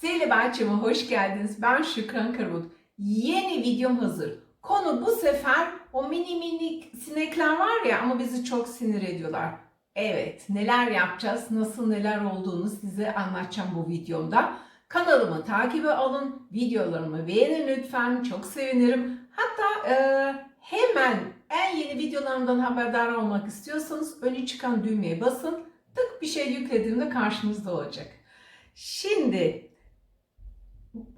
Sevgili Bahçeme hoş geldiniz. Ben Şükran Karabut. Yeni videom hazır. Konu bu sefer o mini minik sinekler var ya ama bizi çok sinir ediyorlar. Evet, neler yapacağız, nasıl neler olduğunu size anlatacağım bu videomda. Kanalımı takibe alın, videolarımı beğenin lütfen, çok sevinirim. Hatta e, hemen en yeni videolarımdan haberdar olmak istiyorsanız önü çıkan düğmeye basın. Tık bir şey yüklediğimde karşınızda olacak. Şimdi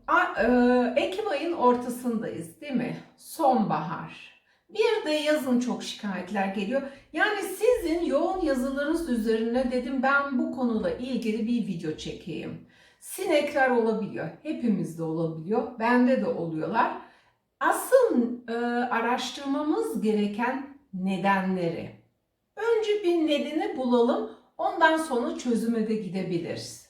a- e, Ekim ayın ortasındayız değil mi? Sonbahar. Bir de yazın çok şikayetler geliyor. Yani sizin yoğun yazılarınız üzerine dedim ben bu konuyla ilgili bir video çekeyim. Sinekler olabiliyor. Hepimizde olabiliyor. Bende de oluyorlar. Asıl e, araştırmamız gereken nedenleri. Önce bir nedeni bulalım. Ondan sonra çözüme de gidebiliriz.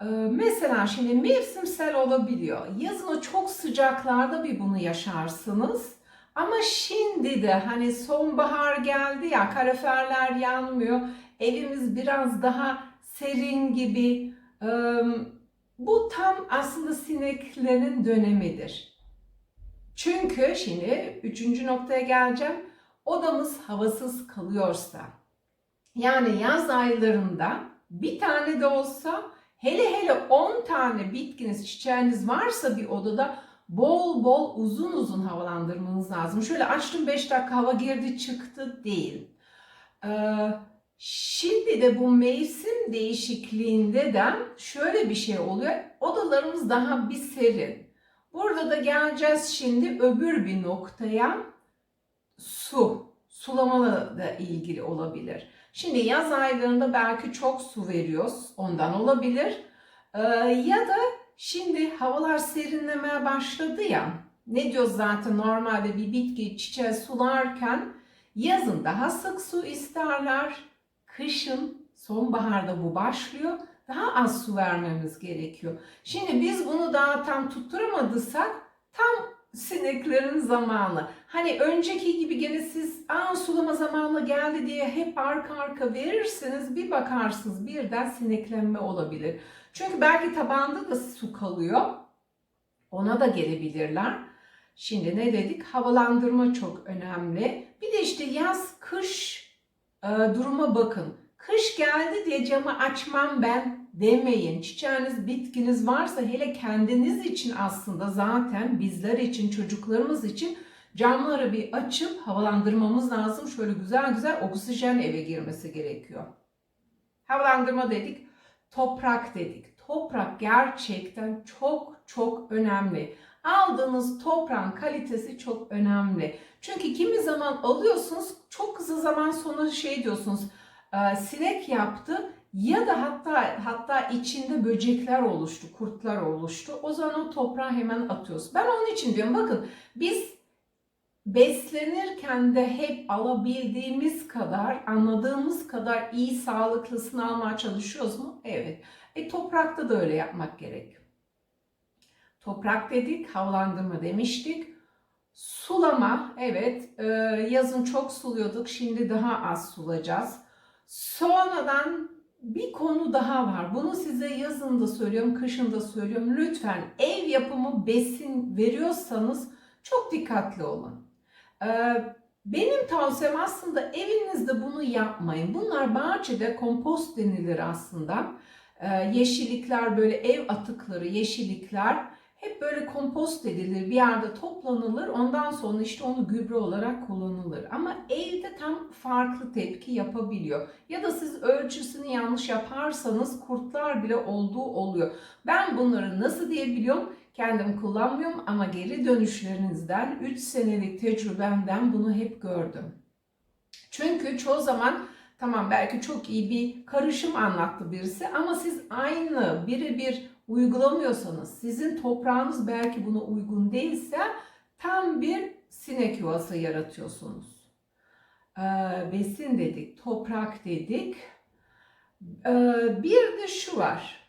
Ee, Mesela şimdi mevsimsel olabiliyor. Yazın o çok sıcaklarda bir bunu yaşarsınız. Ama şimdi de hani sonbahar geldi ya kaloriferler yanmıyor. Evimiz biraz daha serin gibi. Ee, Bu tam aslında sineklerin dönemidir. Çünkü şimdi üçüncü noktaya geleceğim. Odamız havasız kalıyorsa yani yaz aylarında bir tane de olsa hele hele 10 tane bitkiniz, çiçeğiniz varsa bir odada bol bol uzun uzun havalandırmanız lazım. Şöyle açtım 5 dakika hava girdi çıktı değil. Ee, şimdi de bu mevsim değişikliğinde de şöyle bir şey oluyor. Odalarımız daha bir serin. Burada da geleceğiz şimdi öbür bir noktaya. Su, sulamalı da ilgili olabilir. Şimdi yaz aylarında belki çok su veriyoruz. Ondan olabilir. Ee, ya da şimdi havalar serinlemeye başladı ya. Ne diyoruz zaten normalde bir bitki çiçeği sularken yazın daha sık su isterler. Kışın sonbaharda bu başlıyor. Daha az su vermemiz gerekiyor. Şimdi biz bunu daha tam tutturamadıysak tam sineklerin zamanı. Hani önceki gibi gene siz Aa, sulama zamanı geldi diye hep arka arka verirseniz bir bakarsınız birden sineklenme olabilir. Çünkü belki tabanda da su kalıyor. Ona da gelebilirler. Şimdi ne dedik? Havalandırma çok önemli. Bir de işte yaz, kış e, duruma bakın. Kış geldi diye camı açmam ben demeyin. Çiçeğiniz, bitkiniz varsa hele kendiniz için aslında zaten bizler için, çocuklarımız için camları bir açıp havalandırmamız lazım. Şöyle güzel güzel oksijen eve girmesi gerekiyor. Havalandırma dedik, toprak dedik. Toprak gerçekten çok çok önemli. Aldığınız toprağın kalitesi çok önemli. Çünkü kimi zaman alıyorsunuz çok kısa zaman sonra şey diyorsunuz e, sinek yaptı ya da hatta hatta içinde böcekler oluştu, kurtlar oluştu. O zaman o toprağı hemen atıyoruz. Ben onun için diyorum bakın biz beslenirken de hep alabildiğimiz kadar, anladığımız kadar iyi sağlıklısını almaya çalışıyoruz mu? Evet. E toprakta da öyle yapmak gerek. Toprak dedik, havalandırma demiştik. Sulama, evet e, yazın çok suluyorduk, şimdi daha az sulayacağız. Sonradan bir konu daha var. Bunu size yazın da söylüyorum, kışın da söylüyorum. Lütfen ev yapımı besin veriyorsanız çok dikkatli olun. Ee, benim tavsiyem aslında evinizde bunu yapmayın. Bunlar bahçede kompost denilir aslında. Ee, yeşillikler böyle ev atıkları, yeşillikler hep böyle kompost edilir, bir yerde toplanılır. Ondan sonra işte onu gübre olarak kullanılır. Ama evde tam farklı tepki yapabiliyor. Ya da siz ölçüsünü yanlış yaparsanız kurtlar bile olduğu oluyor. Ben bunları nasıl diyebiliyorum? Kendim kullanmıyorum ama geri dönüşlerinizden 3 senelik tecrübemden bunu hep gördüm. Çünkü çoğu zaman tamam belki çok iyi bir karışım anlattı birisi ama siz aynı birebir uygulamıyorsanız, sizin toprağınız belki buna uygun değilse tam bir sinek yuvası yaratıyorsunuz. Ee, besin dedik, toprak dedik. Ee, bir de şu var.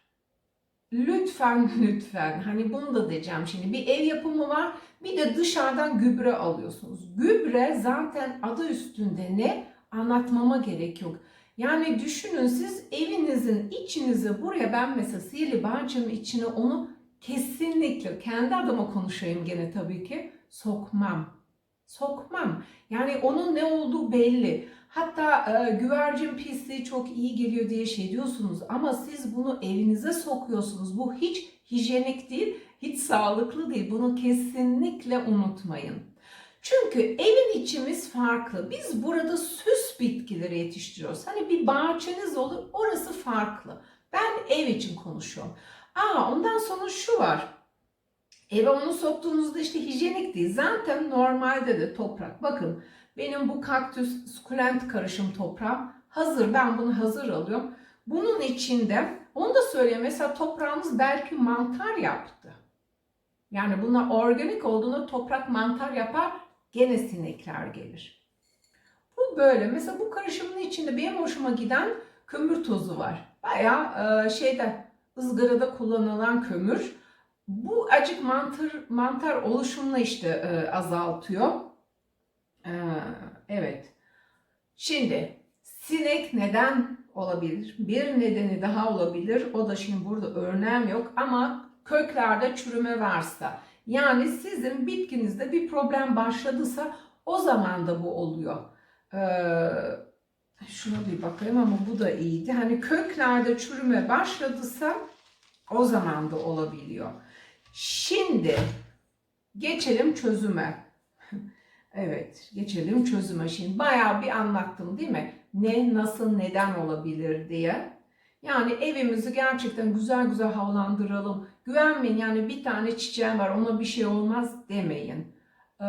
Lütfen lütfen hani bunu da diyeceğim şimdi bir ev yapımı var bir de dışarıdan gübre alıyorsunuz. Gübre zaten adı üstünde ne anlatmama gerek yok. Yani düşünün siz evinizin içinize buraya ben mesela sihirli bahçemin içine onu kesinlikle kendi adıma konuşayım gene tabii ki sokmam. Sokmam. Yani onun ne olduğu belli. Hatta e, güvercin pisliği çok iyi geliyor diye şey diyorsunuz ama siz bunu evinize sokuyorsunuz. Bu hiç hijyenik değil, hiç sağlıklı değil. Bunu kesinlikle unutmayın. Çünkü evin içimiz farklı. Biz burada süs bitkileri yetiştiriyoruz. Hani bir bahçeniz olur, orası farklı. Ben ev için konuşuyorum. Aa ondan sonra şu var. Eve onu soktuğunuzda işte hijyenik değil. Zaten normalde de toprak. Bakın benim bu kaktüs sukulent karışım toprağım hazır. Ben bunu hazır alıyorum. Bunun içinde onu da söyleyeyim. Mesela toprağımız belki mantar yaptı. Yani buna organik olduğunda toprak mantar yapar. Gene sinekler gelir. Bu böyle. Mesela bu karışımın içinde benim hoşuma giden kömür tozu var. Bayağı e, şeyde ızgarada kullanılan kömür. Bu acık mantar mantar oluşumunu işte e, azaltıyor. E, evet. Şimdi sinek neden olabilir? Bir nedeni daha olabilir. O da şimdi burada örneğim yok ama köklerde çürüme varsa yani sizin bitkinizde bir problem başladıysa o zaman da bu oluyor. Ee, şuna bir bakayım ama bu da iyiydi. Hani köklerde çürüme başladıysa o zaman da olabiliyor. Şimdi geçelim çözüme. evet, geçelim çözüme. Şimdi bayağı bir anlattım değil mi? Ne, nasıl, neden olabilir diye. Yani evimizi gerçekten güzel güzel havalandıralım. Güvenmeyin yani bir tane çiçeğim var ona bir şey olmaz demeyin. Ee,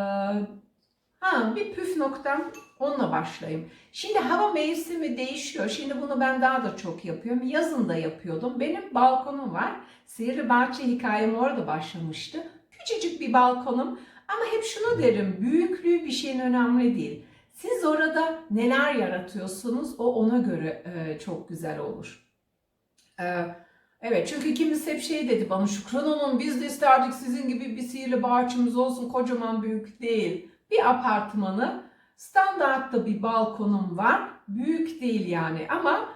ha bir püf noktam onunla başlayayım. Şimdi hava mevsimi değişiyor. Şimdi bunu ben daha da çok yapıyorum. Yazın da yapıyordum. Benim balkonum var. Sihirli Bahçe hikayem orada başlamıştı. Küçücük bir balkonum ama hep şunu derim. Büyüklüğü bir şeyin önemli değil. Siz orada neler yaratıyorsunuz o ona göre e, çok güzel olur. E, evet çünkü kimisi hep şey dedi bana Şükran Hanım biz de isterdik sizin gibi bir sihirli bahçemiz olsun kocaman büyük değil. Bir apartmanı standartta bir balkonum var. Büyük değil yani ama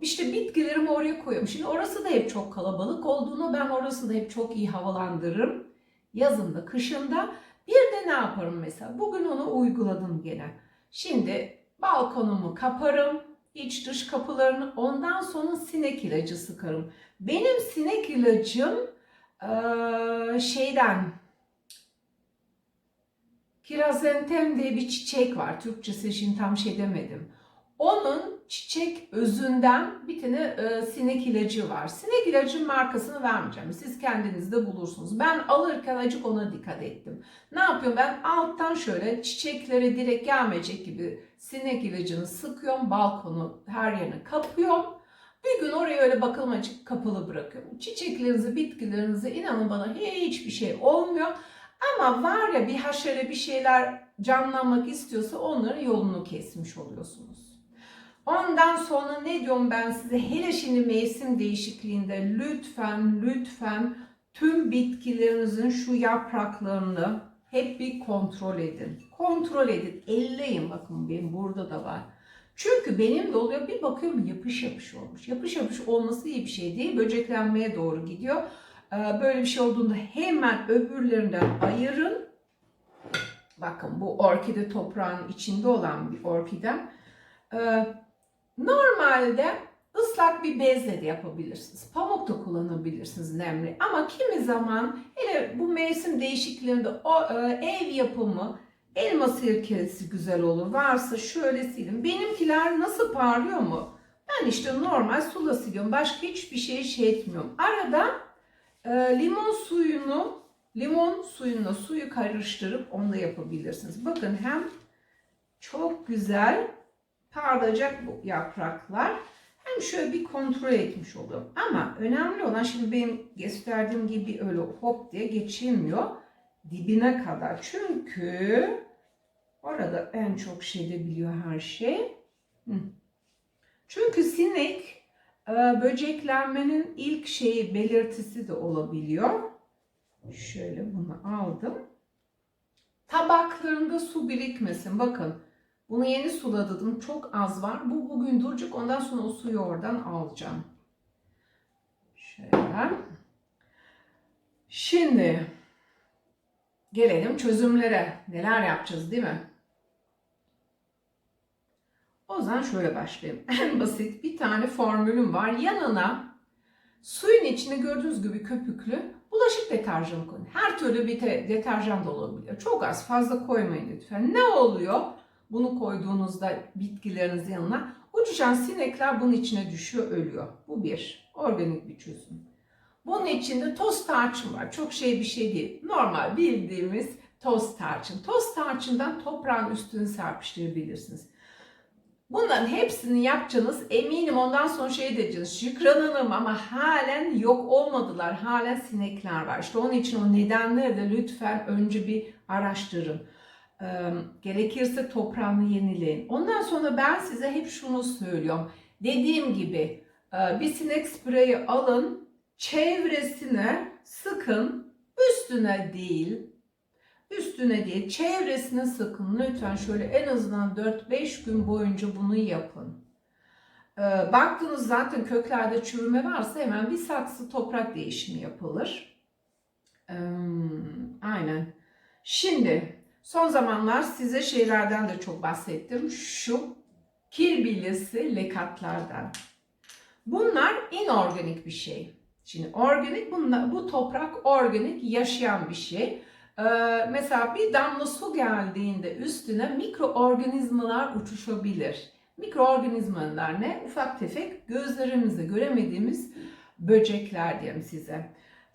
işte bitkilerimi oraya koyuyorum. Şimdi orası da hep çok kalabalık olduğunu ben orası da hep çok iyi havalandırırım. Yazında, kışında. Bir de ne yaparım mesela? Bugün onu uyguladım gene. Şimdi balkonumu kaparım. İç dış kapılarını ondan sonra sinek ilacı sıkarım. Benim sinek ilacım eee, şeyden kirazentem diye bir çiçek var. Türkçesi için tam şey demedim. Onun çiçek özünden bir tane e, sinek ilacı var. Sinek ilacının markasını vermeyeceğim. Siz kendiniz de bulursunuz. Ben alırken acık ona dikkat ettim. Ne yapıyorum ben? Alttan şöyle çiçeklere direkt gelmeyecek gibi sinek ilacını sıkıyorum. Balkonu her yerine kapıyorum. Bir gün oraya öyle bakalım açık kapalı bırakıyorum. Çiçeklerinizi, bitkilerinizi inanın bana hiçbir şey olmuyor. Ama var ya bir haşere bir şeyler canlanmak istiyorsa onların yolunu kesmiş oluyorsunuz. Ondan sonra ne diyorum ben size hele şimdi mevsim değişikliğinde lütfen lütfen tüm bitkilerinizin şu yapraklarını hep bir kontrol edin. Kontrol edin. Elleyin bakın benim burada da var. Çünkü benim de oluyor bir bakıyorum yapış yapış olmuş. Yapış yapış olması iyi bir şey değil. Böceklenmeye doğru gidiyor. Ee, Böyle bir şey olduğunda hemen öbürlerinden ayırın. Bakın bu orkide toprağın içinde olan bir orkidem. Normalde ıslak bir bezle de yapabilirsiniz. Pamuk da kullanabilirsiniz nemli. Ama kimi zaman hele bu mevsim değişikliğinde o e, ev yapımı elma sirkesi güzel olur. Varsa şöyle silin. Benimkiler nasıl parlıyor mu? Ben işte normal suyla siliyorum. Başka hiçbir şey şey etmiyorum. Arada e, limon suyunu limon suyuna suyu karıştırıp onu da yapabilirsiniz. Bakın hem çok güzel parlayacak bu yapraklar. Hem şöyle bir kontrol etmiş oluyorum. Ama önemli olan şimdi benim gösterdiğim gibi öyle hop diye geçilmiyor. Dibine kadar. Çünkü orada en çok şeyde biliyor her şey. Çünkü sinek e, böceklenmenin ilk şeyi belirtisi de olabiliyor. Şöyle bunu aldım. Tabaklarında su birikmesin. Bakın Bunu yeni suladım. Çok az var. Bu bugün duracak. Ondan sonra o suyu oradan alacağım. Şöyle. Şimdi gelelim çözümlere. Neler yapacağız değil mi? O zaman şöyle başlayayım. En basit bir tane formülüm var. Yanına suyun içine gördüğünüz gibi köpüklü bulaşık deterjanı koyun. Her türlü bir te- deterjan da olabilir. Çok az fazla koymayın lütfen. Ne oluyor? Bunu koyduğunuzda bitkilerinizin yanına uçuşan sinekler bunun içine düşüyor, ölüyor. Bu bir. Organik bir çözüm. Bunun içinde toz tarçın var. Çok şey bir şey değil. Normal bildiğimiz toz tarçın. Toz tarçından toprağın üstünü serpiştirebilirsiniz. Bunların hepsini yapacağınız eminim ondan sonra şey diyeceğiz. Şükran ama halen yok olmadılar. Halen sinekler var. İşte onun için o nedenleri de lütfen önce bir araştırın. Gerekirse toprağını yenileyin. Ondan sonra ben size hep şunu söylüyorum. Dediğim gibi bir sinek spreyi alın, çevresine sıkın, üstüne değil, üstüne değil, çevresine sıkın. Lütfen şöyle en azından 4-5 gün boyunca bunu yapın. Baktınız zaten köklerde çürüme varsa hemen bir saksı toprak değişimi yapılır. Aynen. Şimdi son zamanlar size şeylerden de çok bahsettim. Şu kil bilyesi lekatlardan. Bunlar inorganik bir şey. Şimdi organik bunlar, bu toprak organik yaşayan bir şey. Ee, mesela bir damla su geldiğinde üstüne mikroorganizmalar uçuşabilir. Mikroorganizmalar ne? Ufak tefek gözlerimizle göremediğimiz böcekler diyeyim size.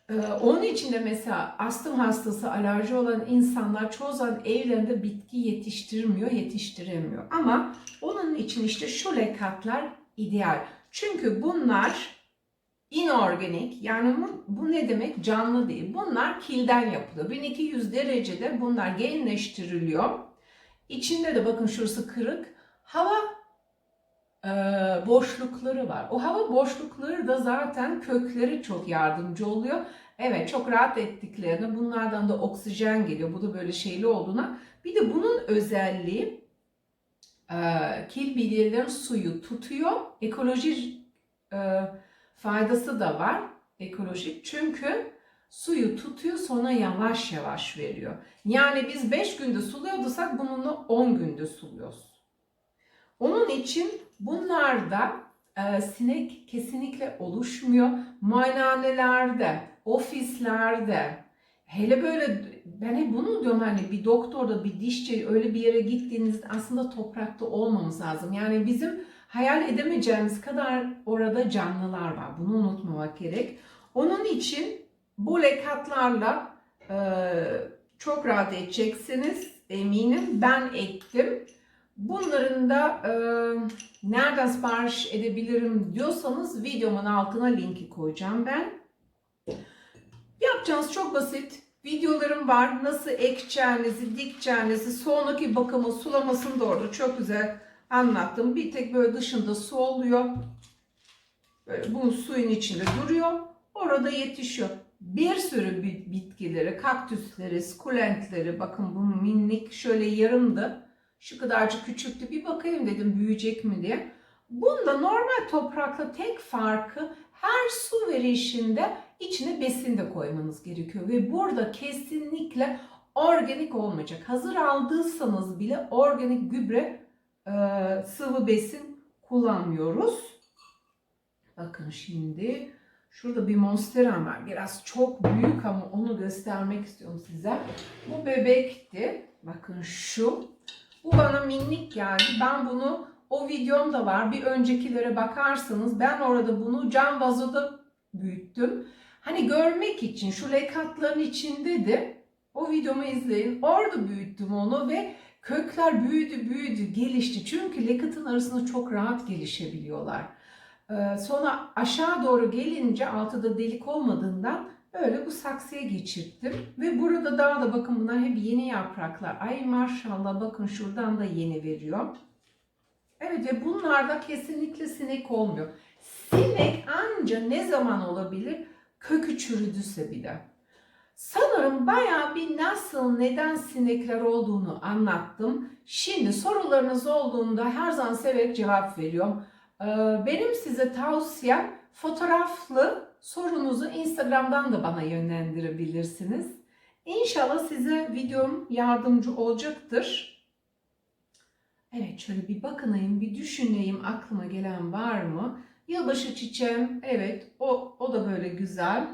Ee, onun için de mesela astım hastası, alerji olan insanlar çoğu zaman evlerinde bitki yetiştirmiyor, yetiştiremiyor. Ama onun için işte şu lekatlar ideal. Çünkü bunlar inorganik yani bu, ne demek canlı değil. Bunlar kilden yapılıyor. 1200 derecede bunlar genleştiriliyor. İçinde de bakın şurası kırık. Hava boşlukları var. O hava boşlukları da zaten kökleri çok yardımcı oluyor. Evet çok rahat ettiklerine bunlardan da oksijen geliyor. Bu da böyle şeyli olduğuna. Bir de bunun özelliği e, kil bilyelerin suyu tutuyor. Ekoloji e, faydası da var ekolojik. Çünkü suyu tutuyor sonra yavaş yavaş veriyor. Yani biz 5 günde suluyorduk bununla 10 günde suluyoruz. Onun için bunlarda e, sinek kesinlikle oluşmuyor. Muayenehanelerde, ofislerde, hele böyle ben hep bunu diyorum hani bir doktorda bir dişçi öyle bir yere gittiğinizde aslında toprakta olmamız lazım. Yani bizim hayal edemeyeceğimiz kadar orada canlılar var. Bunu unutmamak gerek. Onun için bu lekatlarla e, çok rahat edeceksiniz eminim. Ben ektim. Bunların da e, nereden sipariş edebilirim diyorsanız videomun altına linki koyacağım ben. Yapacağınız çok basit. Videolarım var. Nasıl ekeceğinizi, dikeceğinizi, sonraki bakımı, sulamasını da orada çok güzel anlattım. Bir tek böyle dışında su oluyor. Böyle bunun suyun içinde duruyor. Orada yetişiyor. Bir sürü bitkileri, kaktüsleri, skulentleri, bakın bu minik şöyle yarımdı. Şu kadarcık küçüktü. Bir bakayım dedim büyüyecek mi diye. Bunda normal toprakla tek farkı her su verişinde içine besin de koymanız gerekiyor. Ve burada kesinlikle organik olmayacak. Hazır aldıysanız bile organik gübre e, sıvı besin kullanmıyoruz. Bakın şimdi şurada bir monstera var. Biraz çok büyük ama onu göstermek istiyorum size. Bu bebekti. Bakın şu. Bu bana minik geldi. Ben bunu o videomda var. Bir öncekilere bakarsanız ben orada bunu cam vazoda büyüttüm. Hani görmek için şu lekatların içinde de o videomu izleyin. Orada büyüttüm onu ve kökler büyüdü büyüdü gelişti. Çünkü lekatın arasında çok rahat gelişebiliyorlar. Ee, sonra aşağı doğru gelince altıda delik olmadığından Öyle bu saksıya geçirttim. Ve burada daha da bakın bunlar hep yeni yapraklar. Ay maşallah bakın şuradan da yeni veriyor. Evet ve bunlarda kesinlikle sinek olmuyor. Sinek anca ne zaman olabilir? Kökü çürüdüyse bile. Sanırım bayağı bir nasıl, neden sinekler olduğunu anlattım. Şimdi sorularınız olduğunda her zaman severek cevap veriyorum. Ee, Benim size tavsiyem fotoğraflı sorunuzu Instagram'dan da bana yönlendirebilirsiniz. İnşallah size videom yardımcı olacaktır. Evet şöyle bir bakınayım, bir düşüneyim aklıma gelen var mı? Yılbaşı çiçeğim, evet o, o da böyle güzel.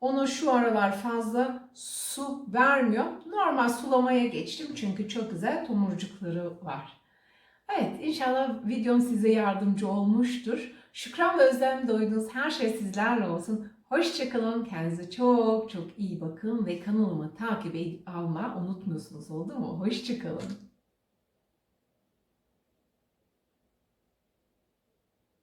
Ona şu aralar fazla su vermiyor. Normal sulamaya geçtim çünkü çok güzel tomurcukları var. Evet inşallah videom size yardımcı olmuştur. Şükran ve özlem doyduğunuz her şey sizlerle olsun. Hoşçakalın. Kendinize çok çok iyi bakın ve kanalımı takip edip alma unutmuyorsunuz oldu mu? Hoşçakalın.